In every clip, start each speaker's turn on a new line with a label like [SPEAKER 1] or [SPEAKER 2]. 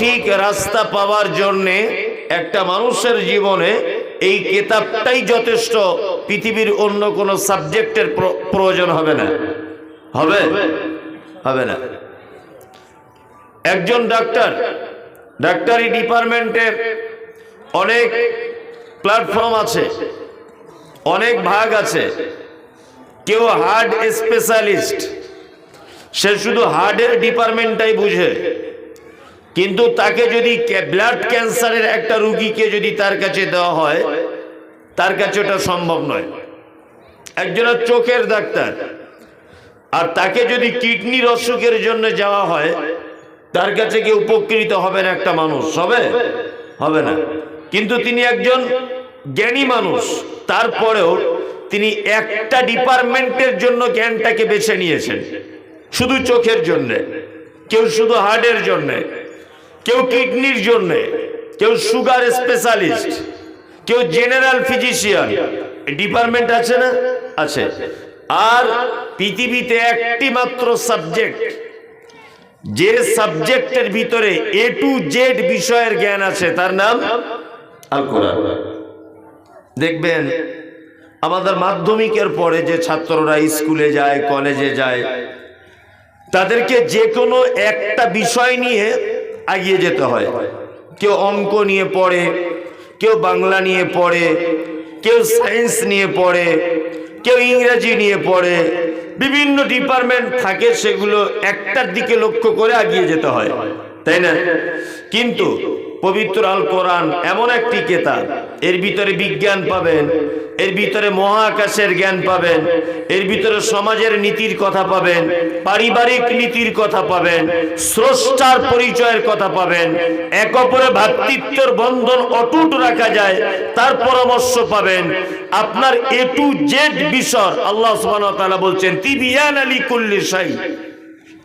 [SPEAKER 1] সঠিক রাস্তা পাওয়ার জন্যে একটা মানুষের জীবনে এই কেতাবটাই যথেষ্ট। পৃথিবীর অন্য কোনো সাবজেক্টের প্র- প্রয়োজন হবে না। হবে? হবে না। একজন ডাক্তার, ডাক্তারি ডিপার্টমেন্টে অনেক প্ল্যাটফর্ম আছে, অনেক ভাগ আছে। কেউ হার্ট স্পেশালিস্ট, সে শুধু হার্টের ডিপার্টমেন্টটাই বুঝে। কিন্তু তাকে যদি ব্লাড ক্যান্সারের একটা রুগীকে যদি তার কাছে দেওয়া হয়, তার কাছে ওটা সম্ভব নয়। একজনের চোখের ডাক্তার। আর তাকে যদি কিডনির অসুখের জন্য যাওয়া হয়, তার কাছে কি উপকৃত হবে না একটা মানুষ? হবে? হবে না। কিন্তু তিনি একজন জ্ঞানী মানুষ। তারপরেও তিনি একটা ডিপার্টমেন্টের জন্য জ্ঞানটাকে বেছে নিয়েছেন। শুধু চোখের জন্যে। কেউ শুধু হার্টের জন্যে। কেউ কিডনির জন্যে, কেউ সুগার স্পেশালিস্ট, কেউ জেনারেল ফিজিশিয়ান ডিপার্টমেন্ট আছে না? আছে। আর পৃথিবীতে একটি মাত্র সাবজেক্ট, যে সাবজেক্টের ভিতরে এ টু জেড বিষয়ের জ্ঞান আছে, তার নাম আল কোরআন দেখবেন, আমাদের মাধ্যমিকের পরে যে ছাত্ররা স্কুলে যায়, কলেজে যায়, তাদেরকে যে কোনো একটা বিষয় নিয়ে এগিয়ে যেতে হয়। কেউ অঙ্ক নিয়ে পড়ে, কেউ বাংলা নিয়ে পড়ে, কেউ সায়েন্স নিয়ে পড়ে, কেউ ইংরাজি নিয়ে পড়ে, বিভিন্ন ডিপার্টমেন্ট থাকে সেগুলো একটার দিকে লক্ষ্য করে এগিয়ে যেতে হয়। তাই না? কিন্তু পবিত্র আল কোরআন এমন একটি কেতাব। এর ভিতরে বিজ্ঞান পাবেন, এর ভিতরে মহাকাশের জ্ঞান পাবেন, এর ভিতরে সমাজের নীতির কথা পাবেন, পারিবারিক নীতির কথা পাবেন, স্রষ্টার পরিচয়ের কথা পাবেন, এক অপরে ভ্রাতৃত্বের বন্ধন অটুট রাখা যায়, তার পরামর্শ পাবেন। আপনার এ টু জেড বিষয় আল্লাহ সুবহানাহু ওয়া তাআলা বলছেন, তিবিয়ান আলী কুল্লি শাই।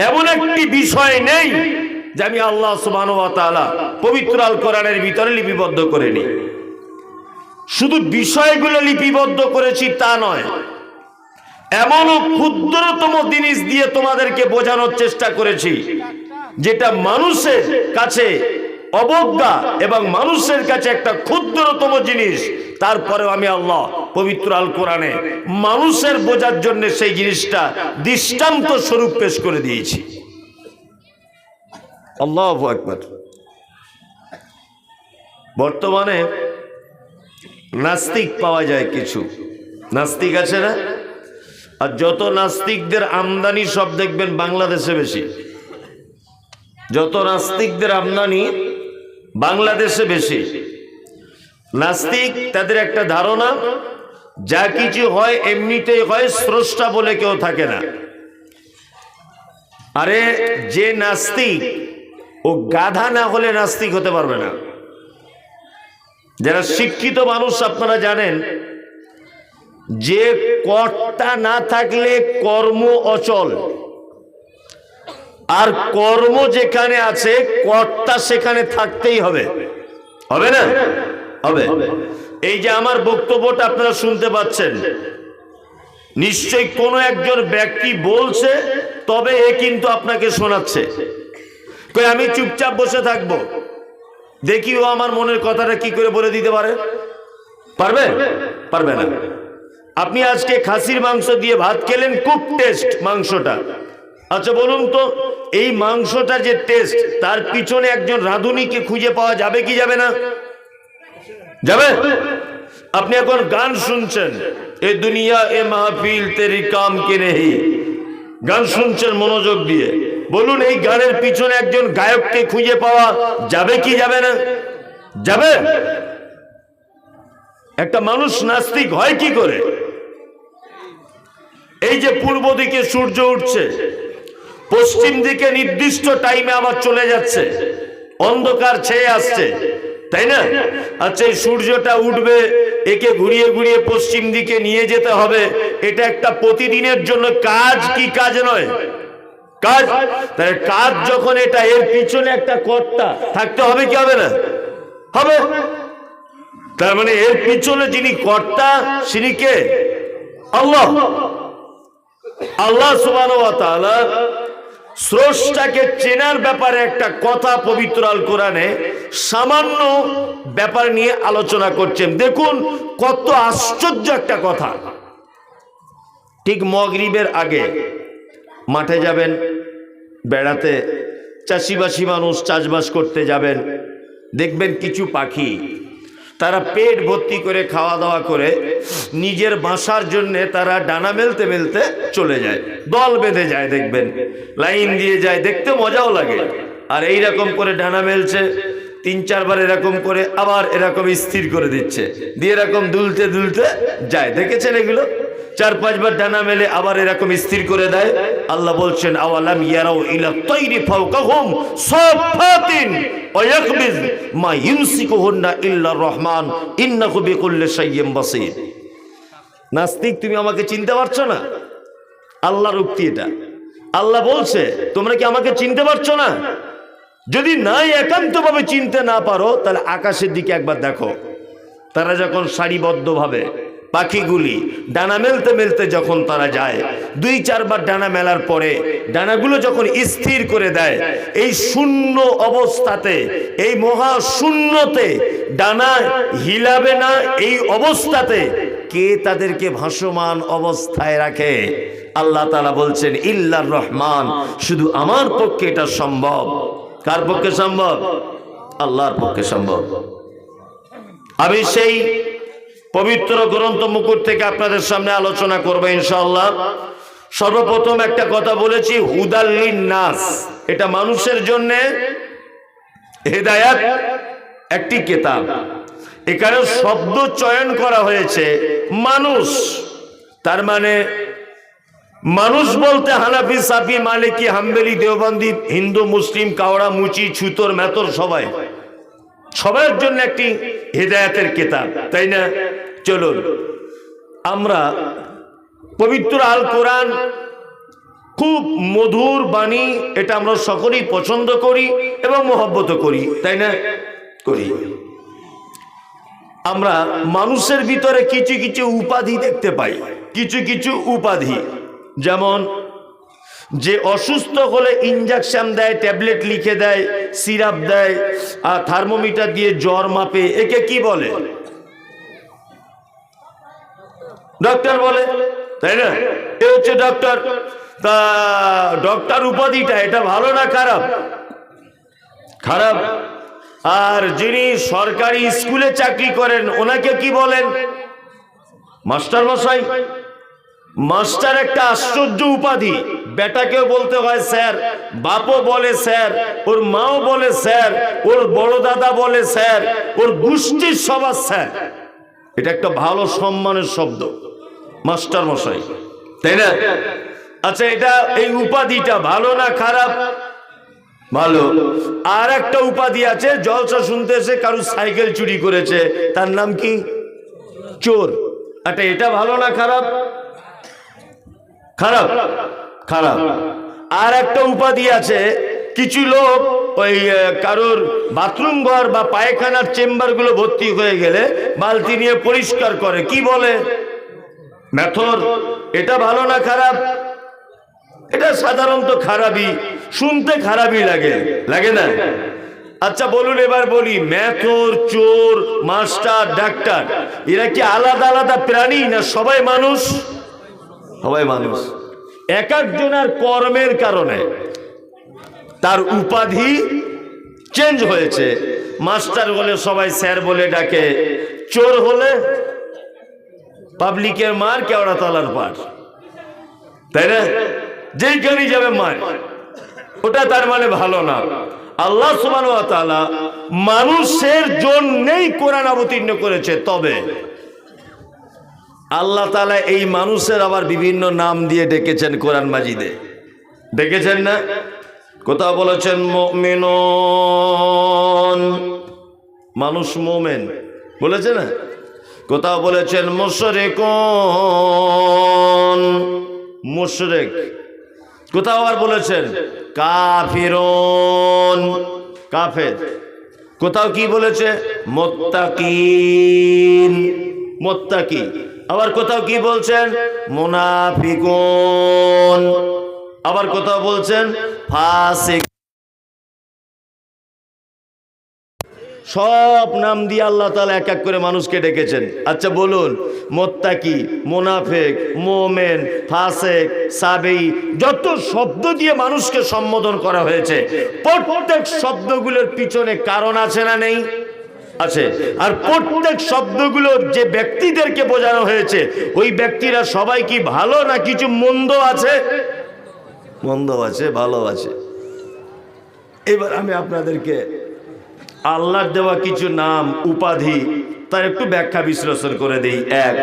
[SPEAKER 1] এমন একটি বিষয় নেই যে আমি আল্লাহ তাআলা পবিত্র আল কোরআনের ভিতরে লিপিবদ্ধ করে নিই। শুধু বিষয়গুলো লিপিবদ্ধ করেছি তা নয়, এমনও ক্ষুদ্রতম জিনিস দিয়ে তোমাদেরকে বোঝানোর চেষ্টা করেছি, যেটা মানুষের কাছে অবজ্ঞা এবং মানুষের কাছে একটা ক্ষুদ্রতম জিনিস। তারপরেও আমি আল্লাহ পবিত্র আল কোরআনে মানুষের বোঝার জন্য সেই জিনিসটা দৃষ্টান্ত স্বরূপ পেশ করে দিয়েছি। আল্লাহ একবার বর্তমানে নাস্তিক পাওয়া যায় কিছু। নাস্তিক আছে না? আর যত নাস্তিকদের আমদানি সব দেখবেন বাংলাদেশে বেশি। যত নাস্তিকদের আমদানি বাংলাদেশে বেশি। নাস্তিক তাদের একটা ধারণা, যা কিছু হয় এমনিতেই হয় স্রষ্টা বলে কেউ থাকে না। আরে যে নাস্তিক ও গাধা না হলে নাস্তিক হতে পারবে না। যারা শিক্ষিত মানুষ আপনারা জানেন, যে কর্তা না থাকলে কর্ম অচল। আর কর্ম যেখানে আছে, কর্তা সেখানে থাকতেই হবে। হবে না? হবে। এই যে আমার বক্তব্যটা আপনারা শুনতে পাচ্ছেন, নিশ্চয়ই কোনো একজন ব্যক্তি বলছে, তবে এ কিন্তু আপনাকে শোনাচ্ছে। কই, আমি চুপচাপ বসে থাকব। দেখি ও আমার মনের কথাটা কি করে বলে দিতে পারে। পারবে? পারবে না। আপনি আজকে খাসির মাংস দিয়ে ভাত খেলেন, খুব টেস্ট মাংসটা। আচ্ছা বলুন তো, এই মাংসটা যে টেস্ট তার পিছনে একজন রাঁধুনিকে খুঁজে পাওয়া যাবে কি যাবে না? যাবে? আপনি এখন গান শুনছেন। এ দুনিয়া এ মাহফিল তেরি কাম কে গান শুনছেন মনোযোগ দিয়ে। বলুন, এই গানের পিছনে একজন গায়ককে খুঁজে পাওয়া যাবে কি যাবে না? যাবে? একটা মানুষ নাস্তিক হয় কি করে? এই যে পূর্ব দিকে সূর্য উঠছে, পশ্চিম দিকে নির্দিষ্ট টাইমে আবার চলে যাচ্ছে, অন্ধকার ছেয়ে আসছে, তাই না? আচ্ছা এই সূর্যটা উঠবে, একে ঘুরিয়ে ঘুরিয়ে পশ্চিম দিকে নিয়ে যেতে হবে, এটা একটা প্রতিদিনের জন্য কাজ, কি কাজ নয়? কাজ তাহলে কাজ যখন এটা, এর পিছনে একটা কর্তা, থাকতে হবে কি হবে না? হবে। তার মানে এর পিছনে যিনি কর্তা তিনি কে? আল্লাহ। আল্লাহ তাআলা স্রষ্টাকে চেনার ব্যাপারে একটা কথা পবিত্র আল কোরআনে সামান্য ব্যাপার নিয়ে আলোচনা করছেন। দেখুন কত আশ্চর্য একটা কথা। ঠিক মগরিবের আগে মাঠে যাবেন, বেড়াতে চাষিবাসী মানুষ চাষবাস করতে যাবেন, দেখবেন কিছু পাখি, তারা পেট ভর্তি করে খাওয়া দাওয়া করে নিজের বাসার জন্যে তারা ডানা মেলতে মেলতে চলে যায়, দল বেঁধে যায় দেখবেন, লাইন দিয়ে যায়, দেখতে মজাও লাগে। আর এই রকম করে ডানা মেলছে, তিন চারবার এরকম করে আবার এরকম স্থির করে দিচ্ছে, দিয়ে এরকম দুলতে দুলতে যায়, দেখেছেন এগুলো? চার পাঁচবার ডানা মেলে আবার এরকম স্থির করে দেয় আল্লাহ বলছেন, আওয়ালাম ইয়ারাও ইলা তাইরি ফাওকাহুম সাফাতিন ওয়া ইয়াকবিজ মা ইউমসিকুহুন্না ইল্লা রহমান, ইন্নাহু বিকুল্লি শাইইন বাসীর। নাস্তিক, তুমি আমাকে চিনতে পারছ না? আল্লাহর উক্তি এটা। আল্লাহ বলছে, তোমরা কি আমাকে চিনতে পারছ না? যদি নাই একান্তভাবে চিনতে না পারো, তাহলে আকাশের দিকে একবার দেখো। তারা যখন সারিবদ্ধভাবে পাখিগুলি ডানা মেলতে মেলতে যখন তারা যায়, দুই চারবার ডানা মেলার পরে ডানাগুলো যখন স্থির করে দেয়, এই শূন্য অবস্থাতে, এই মহা শূন্যতে ডানা হিলাবে না, এই অবস্থাতে কে তাদেরকে ভাসমান অবস্থায় রাখে? আল্লাহ তালা বলছেন, ইল্লার রহমান, শুধু আমার পক্ষে এটা সম্ভব। কার পক্ষে সম্ভব? আল্লাহর পক্ষে সম্ভব। আমি সেই পবিত্র গ্রন্থ মুকুট থেকে আপনাদের সামনে আলোচনা করব ইনশাল্লাহ সর্বপ্রথম একটা কথা বলেছি হুদাল্লিন নাস এটা মানুষের জন্য হেদায়াত একটি কেতাব। এখানে শব্দ চয়ন করা হয়েছে, মানুষ। তার মানে মানুষ বলতে হানাফি, সাফি, মালিকি, হাম্বেলি, দেওবন্দি, হিন্দু, মুসলিম, কাওড়া, মুচি, ছুতর, মেতর সবাই। সবার জন্য একটি হেদায়াতের কেতাব, তাই না? চলুন। আমরা পবিত্র আল কোরআন, খুব মধুর বাণী, এটা আমরা সকলেই পছন্দ করি এবং মহব্বত করি, তাই না? করি। আমরা মানুষের ভিতরে কিছু কিছু উপাধি দেখতে পাই, কিছু কিছু উপাধি। যেমন, যে অসুস্থ হলে ইঞ্জেকশন দেয় ট্যাবলেট লিখে দেয় সিরাপ দেয়, আর থার্মোমিটার দিয়ে জ্বর মাপে, একে কি বলে? ডক্টর বলে, তাই না? এ হচ্ছে ডক্টর তা ডক্টর উপাধিটা, এটা ভালো না খারাপ? খারাপ। আর যিনি সরকারি স্কুলে চাকরি করেন, ওনাকে কি বলেন? মাস্টার মশাই মাস্টার একটা আশ্চর্য উপাধি। বেটাকেও বলতে হয়, স্যার, বাপও বলে, স্যার, ওর মাও বলে, স্যার, ওর বড় দাদা বলে, স্যার, ওর গোষ্ঠীর সবার স্যার। এটা একটা ভালো সম্মানের শব্দ, মাস্টার মশাই। তাই না? আচ্ছা এটা এই উপাধিটা ভালো না খারাপ? ভালো। আর একটা উপাধি আছে, জলসা শুনতে এসে কারু সাইকেল চুরি করেছে, তার নাম কি? চোর। আচ্ছা এটা ভালো না খারাপ? খারাপ। খারাপ। আর একটা উপাধি আছে কিছু লোক ওই কারোর বাথরুম ঘর বা পায়খানার চেম্বারগুলো ভর্তি হয়ে গেলে বালতি নিয়ে পরিষ্কার করে। কি বলে? মেথর, এটা ভালো না খারাপ? এটা সাধারণত খারাপই, শুনতে খারাপই লাগে। লাগে না? আচ্ছা বলুন এবার বলি, মেথর, চোর, মাস্টার, ডাক্তার, এরা কি আলাদা আলাদা প্রাণী না সবাই মানুষ? সবাই মানুষ। এক একজনের কর্মের কারণে। তার উপাধি চেঞ্জ হয়েছে। মাস্টার বলে সবাই স্যার বলে ডাকে। চোর হলে পাবলিকের মার, কেওড়া তলার পার। তাই না? যে যেইখানে যাবে মার। ওটা তার মানে ভালো না। আল্লাহ সুবান মানুষের জন্যেই কোরআন অবতীর্ণ করেছে। তবে আল্লাহ তালা এই মানুষের আবার বিভিন্ন নাম দিয়ে ডেকেছেন কোরআন মাজিদে। ডেকেছেন না? কোথাও বলেছেন মুমিনুন। মানুষ মোমেন। বলেছে না? কোথাও বলেছেন মুশরেক মুশরেক। কোথাও আবার বলেছেন কাফিরুন। কাফের। কোথাও কি বলেছে? মোত্তাকিন। মোত্তাকি। আবার কোথাও কি বলছেন? মুনাফিকুন। আবার কোথাও বলছেন ফাসেক। সব নাম দিয়ে আল্লাহ তালা এক এক করে মানুষকে ডেকেছেন। আচ্ছা বলুন, মোত্তাকি, মোনাফেক, মোমেন, ফাসেক সাবেই যত শব্দ দিয়ে মানুষকে সম্বোধন করা হয়েছে, প্রত্যেক শব্দগুলোর পিছনে কারণ আছে না নেই? আছে। আর প্রত্যেক শব্দগুলোর যে ব্যক্তিদেরকে বোঝানো হয়েছে, ওই ব্যক্তিরা সবাই কি ভালো না কিছু মন্দ আছে? মন্দ আছে ভালো আছে। এবার আমি আপনাদেরকে আল্লাহর দেওয়া কিছু নাম, উপাধি, তার একটু ব্যাখ্যা বিশ্লেষণ করে দেই। এক,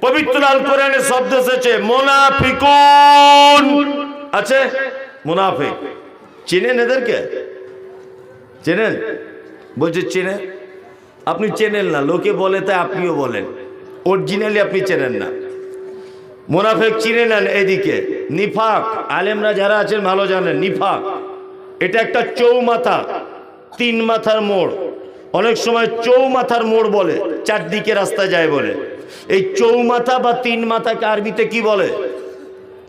[SPEAKER 1] পবিত্র আল কোরআনে শব্দ এসেছে মোনাফিকুন। আছে? মুনাফিক। চেনেন এদেরকে? চেনেন? বলছে, চেনে? আপনি চেনেন না, লোকে বলে তাই আপনিও বলেন। অরিজিনালি আপনি চেনেন না। মোনাফেক চিনে নেন এদিকে। নিফাক, আলেমরা যারা আছেন ভালো জানেন, নিফাক। এটা একটা চৌমাথা, তিন মাথার মোড়। অনেক সময় চৌমাথার মোড় বলে, চারদিকে রাস্তা যায় বলে। এই চৌমাথা বা তিন মাথাকে আরবিতে কি বলে?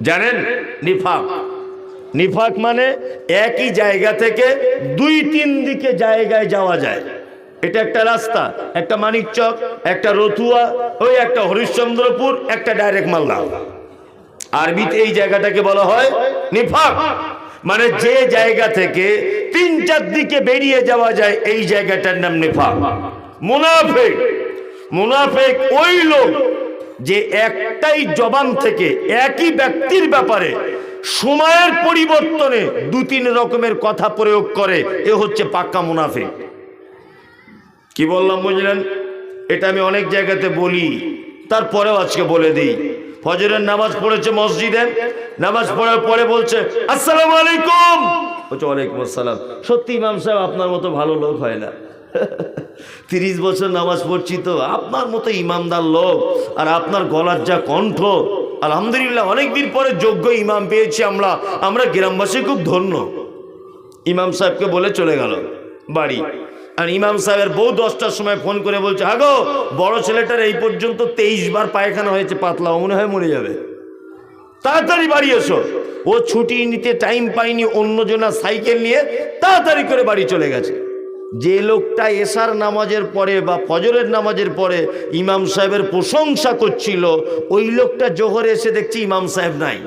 [SPEAKER 1] জানেন? নিফাক। নিফাক মানে একই জায়গা থেকে দুই তিন দিকে জায়গায় যাওয়া যায়। এটা একটা রাস্তা, একটা মানিকচক একটা রতুয়া, ওই একটা হরিশ্চন্দ্রপুর, একটা ডাইরেক্ট মালদা। আরবিতে এই জায়গাটাকে বলা হয় নিফাক। মানে যে জায়গা থেকে তিন চার দিকে বেরিয়ে যাওয়া যায়, এই জায়গাটার নাম নিফাক। মুনাফেক। মুনাফেক ওই লোক যে একটাই জবান থেকে একই ব্যক্তির ব্যাপারে সময়ের পরিবর্তনে দু তিন রকমের কথা প্রয়োগ করে, এ হচ্ছে পাক্কা মুনাফেক। কি বললাম বুঝলেন এটা আমি অনেক জায়গাতে বলি, তারপরেও আজকে বলে দিই। ফজরের নামাজ পড়েছে মসজিদে, নামাজ পড়ার পরে বলছে, আসসালামু আলাইকুম। বলছে, ওয়ালাইকুম আসসালাম। সত্যি ইমাম সাহেব, আপনার মতো ভালো লোক হয় না। তিরিশ বছর নামাজ পড়ছি তো, আপনার মতো ইমামদার লোক আর আপনার গলার যা কণ্ঠ, আলহামদুলিল্লাহ, অনেকদিন পরে যোগ্য ইমাম পেয়েছি আমরা। আমরা গ্রামবাসী খুব ধন্য। ইমাম সাহেবকে বলে চলে গেল বাড়ি। আর ইমাম সাহেবের বউ দশটার সময় ফোন করে বলছে হাগো বড় ছেলেটার এই পর্যন্ত তেইশ বার পায়খানা হয়েছে পাতলা মনে হয় মরে যাবে। তাড়াতাড়ি বাড়ি এসো। ও ছুটি নিতে টাইম পায়নি, অন্যজনা সাইকেল নিয়ে তাড়াতাড়ি করে বাড়ি চলে গেছে। যে লোকটা এসার নামাজের পরে বা ফজরের নামাজের পরে ইমাম সাহেবের প্রশংসা করছিল, ওই লোকটা জোহরে এসে দেখছি ইমাম সাহেব নাই।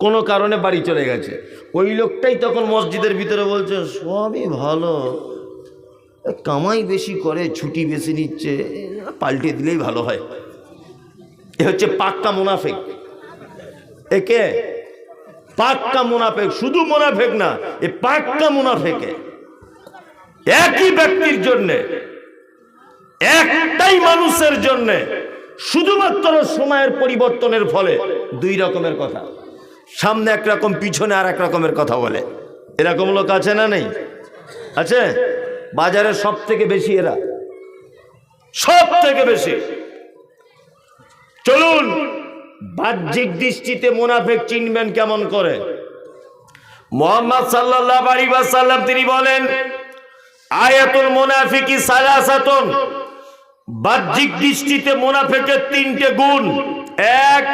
[SPEAKER 1] কোনো কারণে বাড়ি চলে গেছে। ওই লোকটাই তখন মসজিদের ভিতরে বলছে, সবই ভালো। কামাই বেশি করে, ছুটি বেশি নিচ্ছে পাল্টে দিলেই ভালো হয়। এ হচ্ছে পাক্কা মুনাফেক। একে পাক্কা মুনাফেক, শুধু মুনাফেক না, এ পাক্কা মুনাফেকে। একই ব্যক্তির জন্যে, একটাই মানুষের জন্যে, শুধুমাত্র সময়ের পরিবর্তনের ফলে দুই রকমের কথা। সামনে একরকম পিছনে আর এক রকমের কথা বলে। এরকম লোক আছে না নেই? আছে? বাজারে সব থেকে বেশি এরা। সব থেকে বেশি। চলুন, বাহ্যিক দৃষ্টিতে মুনাফেক চিনবেন কেমন করে। মোহাম্মদ সাল্লাহ আলী সাল্লাম তিনি বলেন, আয়াতুল মুনাফিকি সালাসাতুন। বাহ্যিক দৃষ্টিতে মুনাফেকের তিনটে গুণ। এক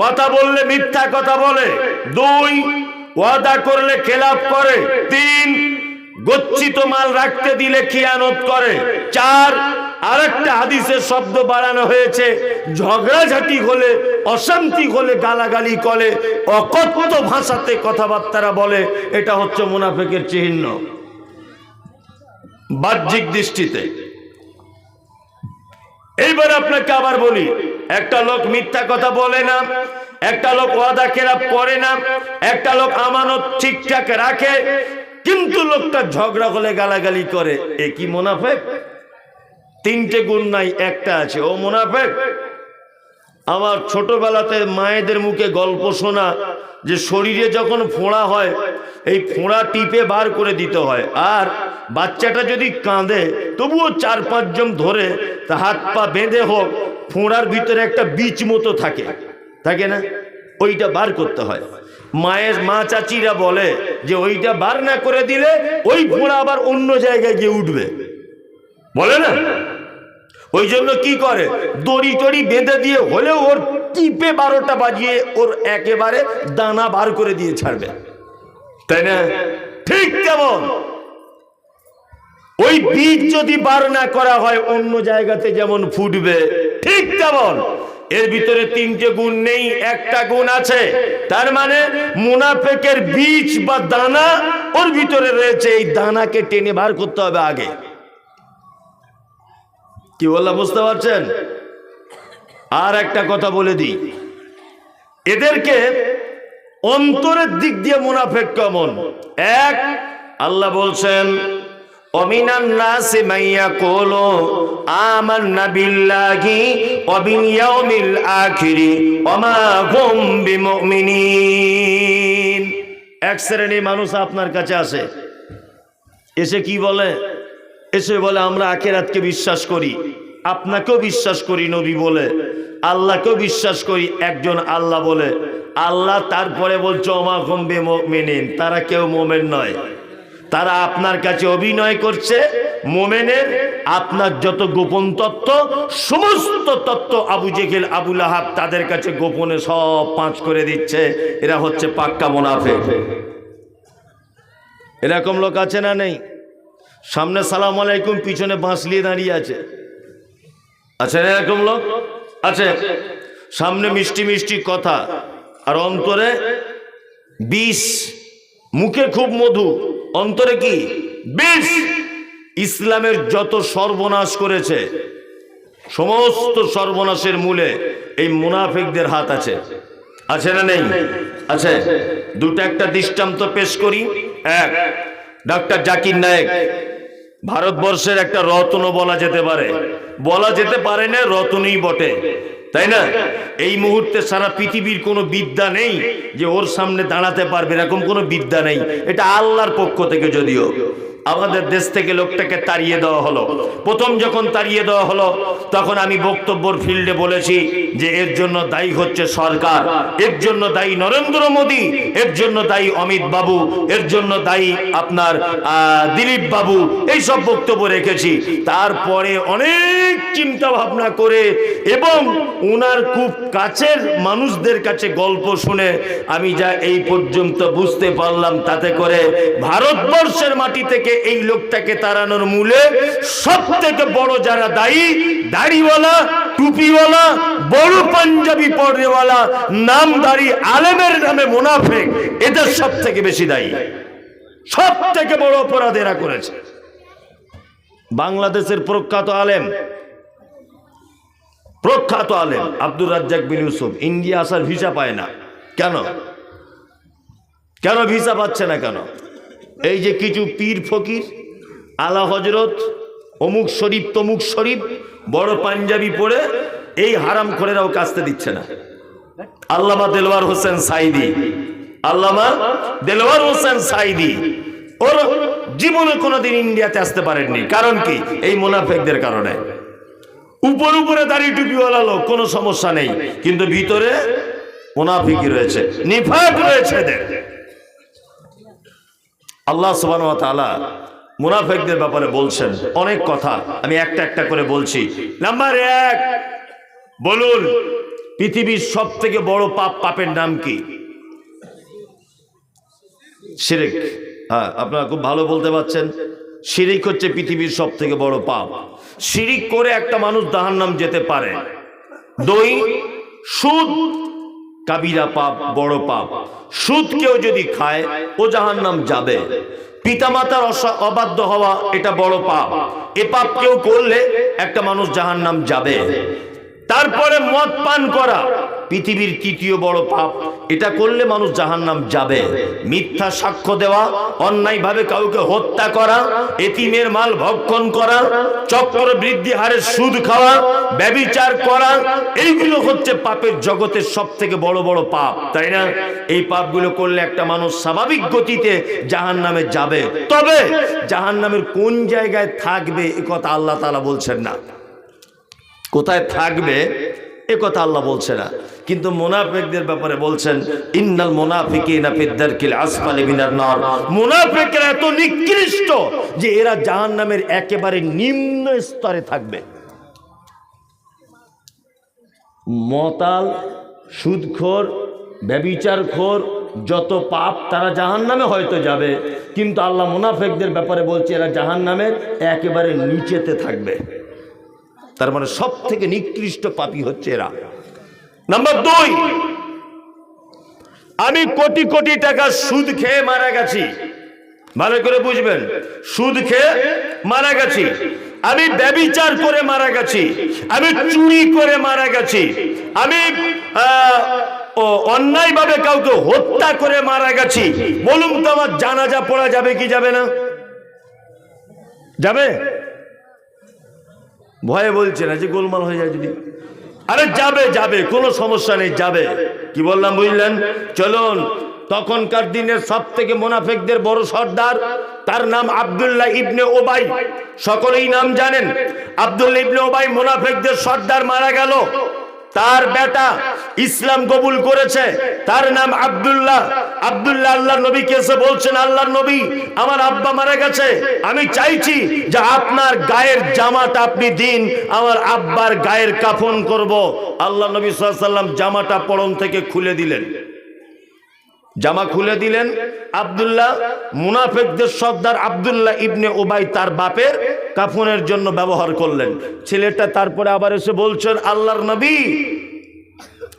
[SPEAKER 1] কথা বললে মিথ্যা কথা বলে। দুই, ওয়াদা করলে খেলাপ করে। তিন, গচ্ছিত মাল রাখতে দিলে খিয়ানত করে। চার, আরেকটা হাদিসের শব্দ বাড়ানো হয়েছে, ঝগড়াঝাটি হলে, অশান্তি হলে গালাগালি করে, অকথ্য ভাষাতে কথাবার্তারা বলে, এটা হচ্ছে মুনাফেকের চিহ্ন। বাহ্যিক দৃষ্টিতে। এইবার আপনাকে আবার বলি, একটা লোক মিথ্যা কথা বলে না, একটা লোক ওয়াদা খেলাপ করে না, একটা লোক আমানত ঠিকঠাক রাখে, কিন্তু লোকটা ঝগড়া হলে গালাগালি করে। এ কি মোনাফেক? তিনটে গুণ নাই, একটা আছে। ও মোনাফেক, আমার ছোটবেলাতে মায়েদের মুখে গল্প শোনা, যে শরীরে যখন ফোঁড়া হয়, এই ফোঁড়া টিপে বার করে দিতে হয়। আর বাচ্চাটা যদি কাঁদে, তবুও চার পাঁচজন ধরে তা হাত পা বেঁধে হোক, ফোঁড়ার ভিতরে একটা বীজ মতো থাকে। থাকে না? ওইটা বার করতে হয়। মায়ের, মা চাচিরা বলে যে ওইটা বার না করে দিলে ওই ফোঁড়া আবার অন্য জায়গায় গিয়ে উঠবে। বলে না? ওই জন্য কি করে? দড়ি টড়ি বেঁধে দিয়ে হলেও ওর টিপে বারোটা বাজিয়ে ওর একেবারে দানা বার করে দিয়ে ছাড়বে। তাই না? ঠিক কেমন ওই বীজ যদি বার না করা হয়, অন্য জায়গাতে যেমন ফুটবে। ঠিক তেমন। এর ভিতরে তিনটে গুণ নেই, একটা গুণ আছে। তার মানে মুনাফেকের বীজ বা দানা, ওর ভিতরে রয়েছে। এই দানাকে টেনে বার করতে হবে আগে। কি বললাম বুঝতে পারছেন? আর একটা কথা বলে দিই। এদেরকে অন্তরের দিক দিয়ে মুনাফেক কেমন? এক, আল্লাহ বলছেন এক শ্রেণির মানুষ আপনার কাছে আসে, এসে কি বলে? এসে বলে, আমরা আখের আখেরাতকে বিশ্বাস করি, আপনাকেও বিশ্বাস করি, নবী বলে, আল্লাহকেও বিশ্বাস করি, একজন আল্লাহ বলে, আল্লাহ তারপরে বলছে, অমা কমবে মেনেন তারা কেউ মোমেন নয়। তারা আপনার কাছে অভিনয় করছে, মোমেনের আপনার যত গোপন তত্ত্ব, সমস্ত তত্ত্ব আবু জেগেল আবুল আহাব তাদের কাছে গোপনে সব পাঁচ করে দিচ্ছে। এরা হচ্ছে পাক্কা মোনাফে এরকম লোক আছে না নেই? সামনে সালাম আলাইকুম, পিছনে বাঁশলিয়ে দাঁড়িয়ে আছে। আছে এরকম লোক? আছে। সামনে মিষ্টি মিষ্টি কথা। আর অন্তরে বিষ। মুখে খুব মধু। অন্তরে কি? বিষ। ইসলামের যত সর্বনাশ করেছে, সমস্ত সর্বনাশের মূলে এই মুনাফিকদের হাত আছে। আছে না নেই? আছে। দুটো একটা দৃষ্টান্ত পেশ করি। এক ডক্টর জাকির নায়েক, ভারতবর্ষের একটা রত্ন বলা যেতে পারে। বলা যেতে পারে না, রতনই বটে। তাই না? এই মুহূর্তে সারা পৃথিবীর কোনো বিদ্যা নেই যে ওর সামনে দাঁড়াতে পারবে এরকম কোনো বিদ্যা নেই। এটা আল্লাহর পক্ষ থেকে যদিও। আমাদের দেশ থেকে লোকটাকে তাড়িয়ে দেওয়া হলো। প্রথম যখন তাড়িয়ে দেওয়া হলো তখন আমি বক্তব্যর ফিল্ডে বলেছি যে এর জন্য দায়ী হচ্ছে সরকার। এর জন্য দায়ী নরেন্দ্র মোদী, এর জন্য দায়ী অমিত বাবু, এর জন্য দায়ী আপনার দিলীপ বাবু। এই সব বক্তব্য রেখেছি। তারপরে অনেক চিন্তা ভাবনা করে এবং উনার খুব কাছের মানুষদের কাছে গল্প শুনে আমি যা এই পর্যন্ত বুঝতে পারলাম, তাতে করে ভারতবর্ষের মাটি থেকে এই লোকটাকে তাড়ানোর মূলে সব থেকে বড় যারা দায়ী দাড়িওয়ালা, টুপিওয়ালা, বড় পাঞ্জাবি পরেওয়ালা নামদারি আলেমের নামে মুনাফেক, এদের সব থেকে বেশি দায়ী। সব থেকে বড় অপরাধ এরা করেছে। বাংলাদেশের প্রখ্যাত আলেম প্রখ্যাত আলেম আব্দুর রাজ্জাক বিন ইউসুফ, ইন্ডিয়া আসার ভিসা পায় না। কেন? কেন ভিসা পাচ্ছে না কেন? এই যে কিছু পীর ফকির, আলা হজরত অমুক শরীফ তমুক শরীফ বড় পাঞ্জাবি পরে এই হারাম খোরেরাও কাছতে দিচ্ছে না। আল্লামা দেলওয়ার হোসেন সাইদি আল্লামা দেলওয়ার হোসেন সাইদি ওর জীবনে কোনোদিন ইন্ডিয়াতে আসতে পারেননি। কারণ কি? এই মুনাফেকদের কারণে। উপর উপরে দাঁড়িয়ে টুপিওয়ালা লোক, কোনো সমস্যা নেই। কিন্তু ভিতরে মুনাফিকি রয়েছে, নিফাক রয়েছে এদের। আল্লাহ সুবান মুনাফেকদের ব্যাপারে বলছেন। অনেক কথা আমি একটা একটা করে বলছি। নাম্বার এক, বলুন, পৃথিবীর সব থেকে বড় পাপ পাপের নাম কি? শিরিক। হ্যাঁ আপনারা খুব ভালো বলতে পারছেন। শিরিক হচ্ছে পৃথিবীর সব থেকে বড় পাপ। শিরিক করে একটা মানুষ দাহার নাম যেতে পারে। দুই, সুদ। কাবিরা পাপ, বড় পাপ। সুদ কেউ যদি খায়, ও জাহান্নাম যাবে। পিতামাতার অবাধ্য হওয়া এটা বড় পাপ। এ পাপ কেউ করলে একটা মানুষ জাহান নাম যাবে। তারপরে মদ পান করা। পৃথিবীর তৃতীয় বড় পাপ, এটা করলে মানুষ জাহান্নাম যাবে। মিথ্যা সাক্ষ্য দেওয়া, অন্যায়ভাবে কাউকে হত্যা করা, এতিমের মাল ভক্ষণ করা, চক্র বৃদ্ধি হারে সুদ খাওয়া, ব্যবিচার করা, এইগুলো হচ্ছে পাপের জগতের সব থেকে বড় বড় পাপ, তাই না? এই পাপগুলো করলে একটা মানুষ স্বাভাবিক গতিতে জাহান্নামে যাবে। তবে জাহান্নামের কোন জায়গায় থাকবে, এ কথা আল্লাহ তালা বলছেন না। কোথায় থাকবে, এ কথা আল্লাহ বলছে না। কিন্তু মোনাফেকদের ব্যাপারে বলছেন, ইন্নাল মোনাফিকিনা ফিদ্দারকিল আসফালি মিনার নার। মোনাফেকরা এত নিকৃষ্ট যে এরা জাহান্নামের একেবারে নিম্ন স্তরে থাকবে। মতাল, সুদখোর, ব্যবিচারখোর, যত পাপ তারা জাহান নামে হয়তো যাবে। কিন্তু আল্লাহ মুনাফেকদের ব্যাপারে বলছে, এরা জাহান নামের একেবারে নিচেতে থাকবে। তার মানে সব থেকে নিকৃষ্ট পাপী হচ্ছে এরা। নাম্বার দুই, আমি কোটি কোটি টাকা সুদ খেয়ে মারা গেছি। ভালো করে বুঝবেন, সুদ খেয়ে মারা গেছি। আমি ব্যবিচার করে মারা গেছি। আমি চুরি করে মারা গেছি। আমি অন্যায়ভাবে কাউকে হত্যা করে মারা গেছি। বলুন তো আমার জানাজা পড়া যাবে কি যাবে না? যাবে? ভয়ে বলছে না যে গোলমাল হয়ে যায় যদি। আরে যাবে যাবে, কোনো সমস্যা নেই, যাবে। কি বললাম বুঝলেন? চলুন, তখনকার দিনের সব থেকে মোনাফেকদের বড় সর্দার, তার নাম আব্দুল্লাহ ইবনে ওবাই। সকলেই নাম জানেন। আব্দুল্লাহ ইবনে ওবাই মোনাফেকদের সর্দার মারা গেল। তার বেটা ইসলাম কবুল করেছে। তার নাম আব্দুল্লাহ। আব্দুল্লাহ আল্লাহ নবীকে এসে বলছেন, আল্লাহর নবী, আমার আব্বা মারা গেছে। আমি চাইছি যে আপনার গায়ের জামাটা আপনি দিন, আমার আব্বার গায়ের কাফন করব। আল্লাহ নবী সাল্লাম জামাটা পরন থেকে খুলে দিলেন। জামা খুলে দিলেন। আব্দুল্লাহ, মুনাফেকদের সর্দার আব্দুল্লাহ ইবনে ওবাই তার বাপের কাফনের জন্য ব্যবহার করলেন। ছেলেটা তারপরে আবার এসে বলছেন, আল্লাহর নবী,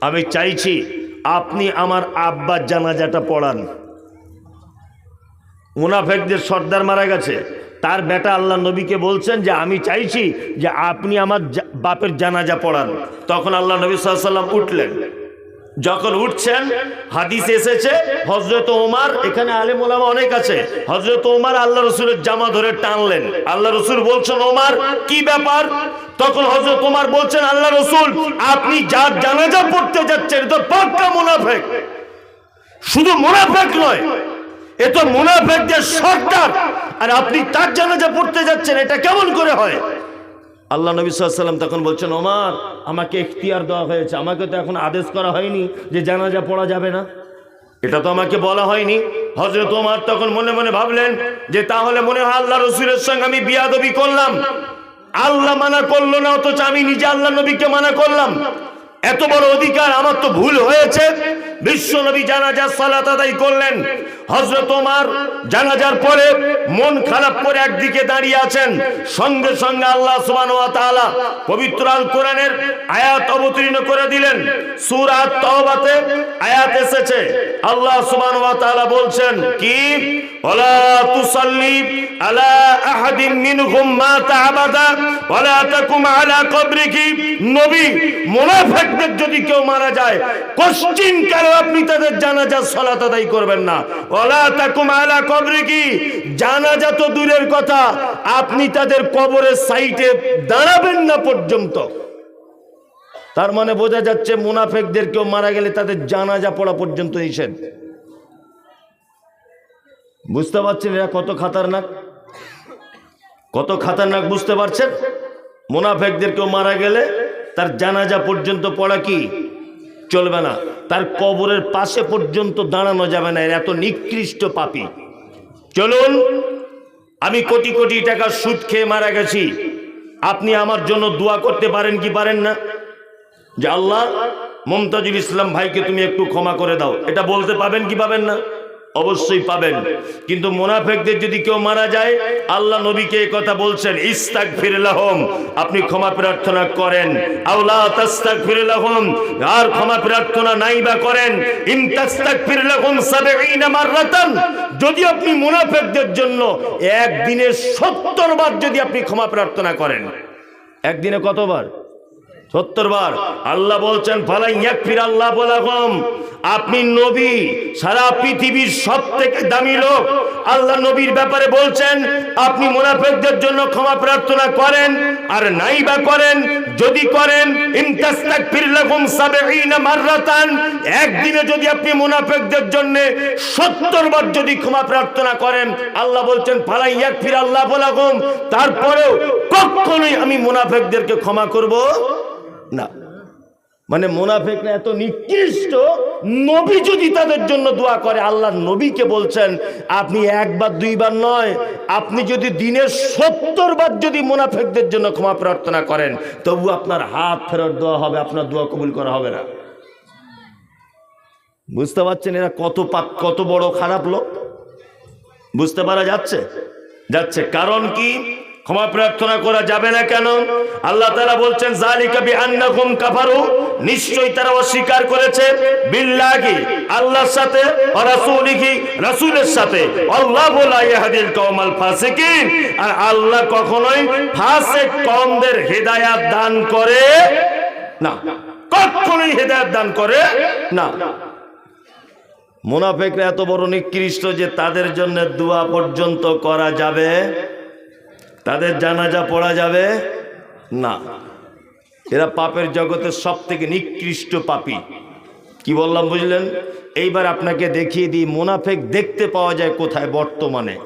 [SPEAKER 1] আমি চাইছি আপনি আমার আব্বার জানাজাটা পড়ান। মুনাফেকদের সর্দার মারা গেছে। তার বেটা আল্লাহ নবীকে বলছেন যে, আমি চাইছি যে আপনি আমার বাপের জানাজা পড়ান। তখন আল্লাহ নবী সাল্লাম উঠলেন। যখন উঠছেন, হাদিস এসেছে হজরত ওমার, এখানে আলেম ওলামা অনেক আছে হজরত ওমার আল্লাহ রসুলের জামা ধরে টানলেন। আল্লাহ রসুল বলছেন, ওমার, কি ব্যাপার? তখন হজরত ওমার বলছেন, আল্লাহ রসুল, আপনি যার জানাজা পড়তে যাচ্ছেন তো পাক্কা মুনাফেক। শুধু মুনাফেক নয়, এ তো মুনাফেকদের সরকার আর আপনি তার জানাজা পড়তে যাচ্ছেন, এটা কেমন করে হয়? আল্লাহ নবী সাল্লাম তখন বলছেন, ওমার, আমাকে এখতিয়ার দেওয়া হয়েছে। আমাকে তো এখন আদেশ করা হয়নি যে জানাজা পড়া যাবে না। এটা তো আমাকে বলা হয়নি। হজরত ওমার তখন মনে মনে ভাবলেন যে তাহলে মনে হয় আল্লাহ রসুলের সঙ্গে আমি বিয়াদবি করলাম। আল্লাহ মানা করল না, অথচ আমি নিজে আল্লাহ নবীকে মানা করলাম। এত বড় অধিকার আমার তো ভুল হয়েছে। বিশ্ব নবী জানাজার সালাত আদায় করলেন। হজরত ওমার জানাজার পরে মন খারাপ করে একদিকে দাঁড়িয়ে আছেন। সঙ্গে সঙ্গে আল্লাহ তাআলা পবিত্র আল কোরআনের আয়াত অবতীর্ণ করে দিলেন। সূরা তওবাতে আয়াত এসেছে। আল্লাহ তাআলা বলছেন, কি? ওয়ালা তুসাল্লি আলা আহাদিন মিনহুম মাতা আবাদা, ওয়ালা তাকুম আলা কবরিহি। নবী, মুনাফিকদের যদি কেউ মারা যায়, কোশ্চিন কেন আপনি তাদের জানাজার সালাত আদায় করবেন না? ওয়ালা তাকুম আলা কবরিহি। জানাজা তো দূরের কথা, আপনি তাদের কবরের সাইটে দাঁড়াবেন না পর্যন্ত। তার মানে বোঝা যাচ্ছে মুনাফেকদের কেউ মারা গেলে তাদের জানাজা পড়া পর্যন্ত নিষেধ। বুঝতে পারছেন এরা কত খাতারনাক? কত খাতারনাক বুঝতে পারছেন? মোনাফেকদের কেউ মারা গেলে তার জানাজা পর্যন্ত পড়া কি? চলবে না। তার কবরের পাশে পর্যন্ত দাঁড়ানো যাবে না। এত নিকৃষ্ট পাপী। চলুন, আমি কোটি কোটি টাকা সুদ খেয়ে মারা গেছি। আপনি আমার জন্য দোয়া করতে পারেন কি পারেন না? যে আল্লাহ, মমতাজুল ইসলাম ভাইকে তুমি একটু ক্ষমা করে দাও। এটা বলতে পাবেন কি পাবেন না? অবশ্যই পাবেন। কিন্তু মোনাফেকদের যদি কেউ মারা যায়, আল্লাহ নবীকে কথা বলছেন ইস্তাক ফিরলাহম আপনি ক্ষমা প্রার্থনা করেন। ফিরলাহম আর ক্ষমা প্রার্থনা নাই বা করেন। ফিরলাহম যদি আপনি মোনাফেকদের জন্য একদিনে সত্তর বার যদি আপনি ক্ষমা প্রার্থনা করেন। একদিনে কতবার? সত্তর বার আল্লাহ বলছেন ফালাই এক ফির আল্লাহ বলাগম আপনি নবী, সারা পৃথিবীর সব থেকে দামি লোক। আল্লাহ নবীর ব্যাপারে বলছেন, আপনি মোনাফেকদের জন্য ক্ষমা প্রার্থনা করেন আর নাই বা করেন, যদি করেন একদিনে যদি আপনি মুনাফেকদের জন্য সত্তর বার যদি ক্ষমা প্রার্থনা করেন, আল্লাহ বলছেন ফালাই এক ফির আল্লাহ বলাগম তারপরেও কখনোই আমি মুনাফেকদেরকে ক্ষমা করব না। মানে মোনাফেকরা এত নিকৃষ্ট নবী যদি তাদের জন্য দোয়া করে আল্লাহ নবীকে বলছেন, আপনি একবার, দুইবার নয়, আপনি যদি দিনের সত্তর বার যদি মোনাফেকদের জন্য ক্ষমা প্রার্থনা করেন, তবু আপনার হাত ফেরত দেওয়া হবে, আপনার দোয়া কবুল করা হবে না। বুঝতে পারছেন এরা কত পাপ কত বড় খারাপ লোক? বুঝতে পারা যাচ্ছে? যাচ্ছে। কারণ কি? ক্ষমা প্রার্থনা করা যাবে না কেন? আল্লাহ তারা বলছেন জালিকা বিআন্নাকুম কাফারু। নিশ্চয়ই তারা অস্বীকার করেছে। বিল্লাহি, আল্লাহর সাথে ওয়া রাসূলিহি, রাসূলের সাথে। আল্লাহু লা ইয়াহদিল কওমাল ফাসিকিন। আর আল্লাহ কখনোই ফাসিক কওমদের হেদায়েত দান করে না। কখনোই হেদায়েত দান করে না। মুনাফেকরা এত বড় নিকৃষ্ট যে তাদের জন্য দোয়া পর্যন্ত করা যাবে তাদের জানাজা পড়া যাবে? না। এরা পাপের জগতের সব থেকে নিকৃষ্ট পাপি। কি বললাম বুঝলেন? এইবার আপনাকে দেখিয়ে দিই, মুনাফেক দেখতে পাওয়া যায় কোথায় বর্তমানে।